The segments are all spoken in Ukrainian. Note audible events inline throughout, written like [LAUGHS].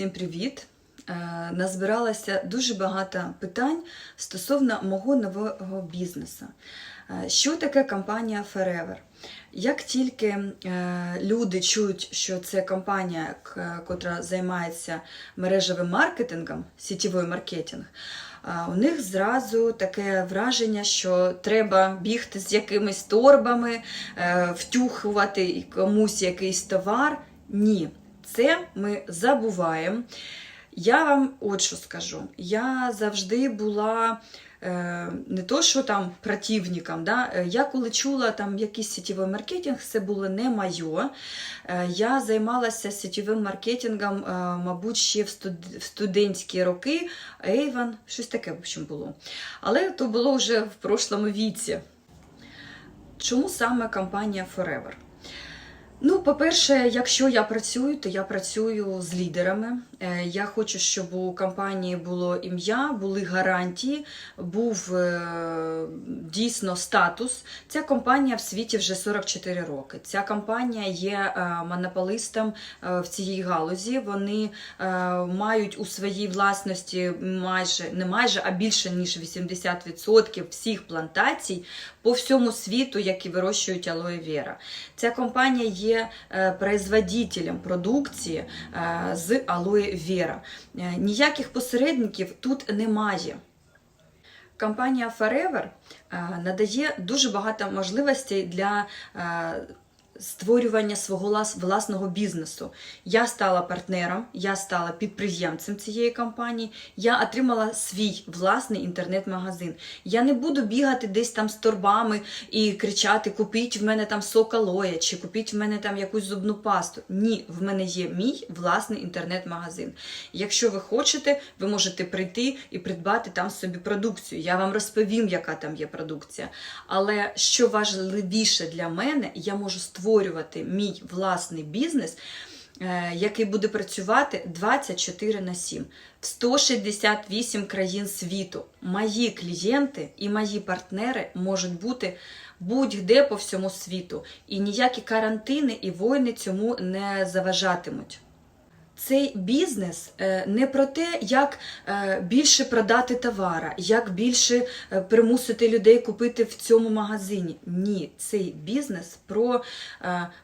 Всім привіт! Е, Назбиралося дуже багато питань стосовно мого нового бізнесу. Е, Що таке компанія Forever? Як тільки е, люди чують, що це компанія, котра займається мережевим маркетингом, сітєвий маркетинг, у них зразу таке враження, що треба бігти з якимись торбами, втюхувати комусь якийсь товар. Ні, це ми забуваємо. Я вам от що скажу. Я завжди була е, не то, що там противником. Да? е, Я коли чула там якийсь сітєвий маркетинг, це було не моє. Е, Я займалася сітєвим маркетингом, е, мабуть, ще в студ- в студентські роки. Avon, щось таке, в общем, було. Але то було вже в прошлому віці. Чому саме компанія Forever? Ну, по-перше, якщо я працюю, то я працюю з лідерами. Е, Я хочу, щоб у компанії було ім'я, були гарантії, був е, дійсно статус. Ця компанія в світі вже 44 роки. Ця компанія є е, монополистом е, в цій галузі. Вони мають у своїй власності майже не майже, а більше ніж 80% всіх плантацій по всьому світу, які вирощують алоє вера. Ця компанія є е, производителем продукції е, з алоє вера. Е, Ніяких посередників тут немає. Компанія Forever надає дуже багато можливостей для створювання свого власного бізнесу. Я стала партнером, я стала підприємцем цієї компанії, я отримала свій власний інтернет-магазин. Я не буду бігати десь там з торбами і кричати: купіть в мене там сок алоя, чи купіть в мене там якусь зубну пасту. Ні, в мене є мій власний інтернет-магазин. Якщо ви хочете, ви можете прийти і придбати там собі продукцію. Я вам розповім, яка там є продукція. Але що важливіше для мене, я можу створювати мій власний бізнес. е, Який буде працювати 24 на 7 в 168 країн світу. Мої клієнти і мої партнери можуть бути будь-де по всьому світу, і ніякі карантини і війни цьому не заважатимуть. Цей бізнес е, не про те, як е, більше продати товара, як більше е, примусити людей купити в цьому магазині. Ні, цей бізнес про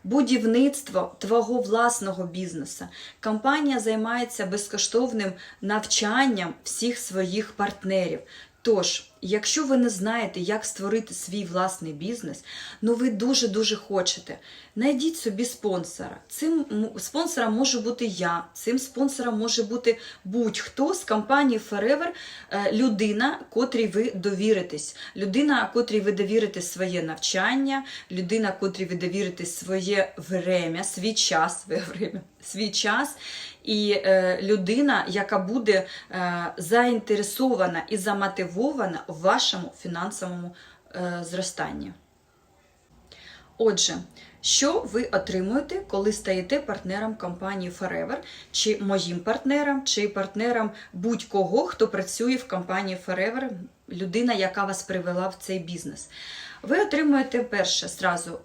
будівництво твого власного бізнесу. Компанія займається безкоштовним навчанням всіх своїх партнерів. Тож, якщо ви не знаєте, як створити свій власний бізнес, ну ви дуже-дуже хочете, знайдіть собі спонсора. Цим спонсором може бути я, цим спонсором може бути будь-хто з компанії Forever, е, людина, котрій ви довіритесь, людина, котрій ви довірите своє навчання, людина, котрій ви довірите своє время, свій час, [LAUGHS] время, свій час, і е, людина, яка буде е, заінтересована і замотивована вашому фінансовому е, зростанні. Отже, що ви отримуєте, коли стаєте партнером компанії Forever, чи моїм партнером, чи партнером будь-кого, хто працює в компанії Forever, людина, яка вас привела в цей бізнес? Ви отримуєте перше зразу.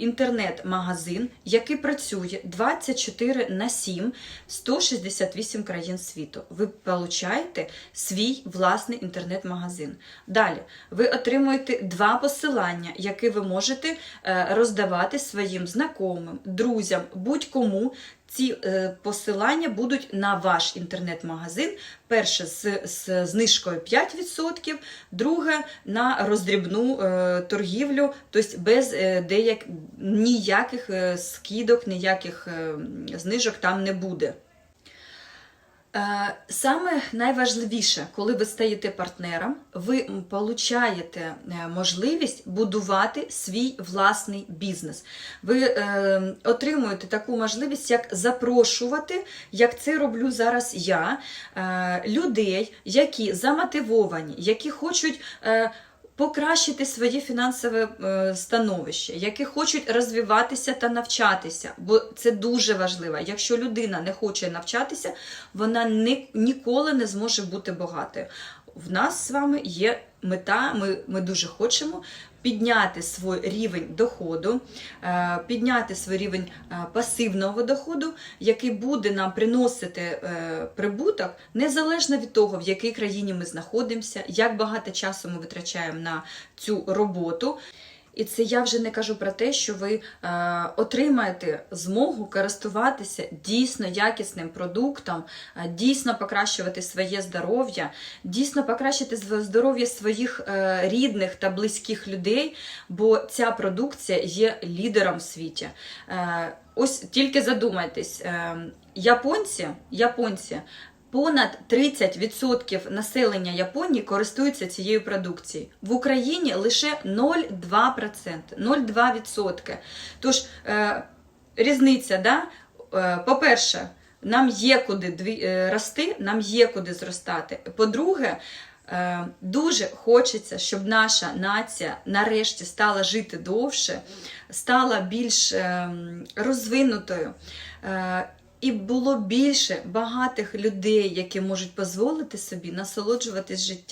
Інтернет-магазин, який працює 24 на 7 в 168 країн світу. Ви получаєте свій власний інтернет-магазин. Далі ви отримуєте два посилання, які ви можете е, роздавати своїм знайомим, друзям, будь-кому. Ці е, посилання будуть на ваш інтернет-магазин. Перше з, з знижкою 5%, друге на роздрібну е, торгівлю, тобто без е, деяк, ніяких скидок, ніяких знижок там не буде. Е, Саме найважливіше, коли ви стаєте партнером, ви получаєте е, можливість будувати свій власний бізнес. Ви е, отримуєте таку можливість, як запрошувати, як це роблю зараз я, е, людей, які замотивовані, які хочуть. Е, Покращити своє фінансове е, становище, які хочуть розвиватися та навчатися, бо це дуже важливо. Якщо людина не хоче навчатися, вона ні, ніколи не зможе бути багатою. В нас з вами є мета, ми, ми дуже хочемо підняти свій рівень доходу, е, підняти свій рівень е, пасивного доходу, який буде нам приносити е, прибуток незалежно від того, в якій країні ми знаходимося, як багато часу ми витрачаємо на цю роботу. І це я вже не кажу про те, що ви е, отримаєте змогу користуватися дійсно якісним продуктом, е, дійсно покращувати своє здоров'я, дійсно покращити здоров'я своїх е, рідних та близьких людей, бо ця продукція є лідером в світі. Е, ось тільки задумайтесь, е, японці, японці Понад 30% населення Японії користуються цією продукцією. В Україні лише 0,2%. 0,2%. Тож е, різниця, да? Е, по-перше, нам є куди дві, е, рости, нам є куди зростати. По-друге, е, дуже хочеться, щоб наша нація нарешті стала жити довше, стала більш е, розвинутою. І було більше багатих людей, які можуть дозволити собі насолоджуватись життям.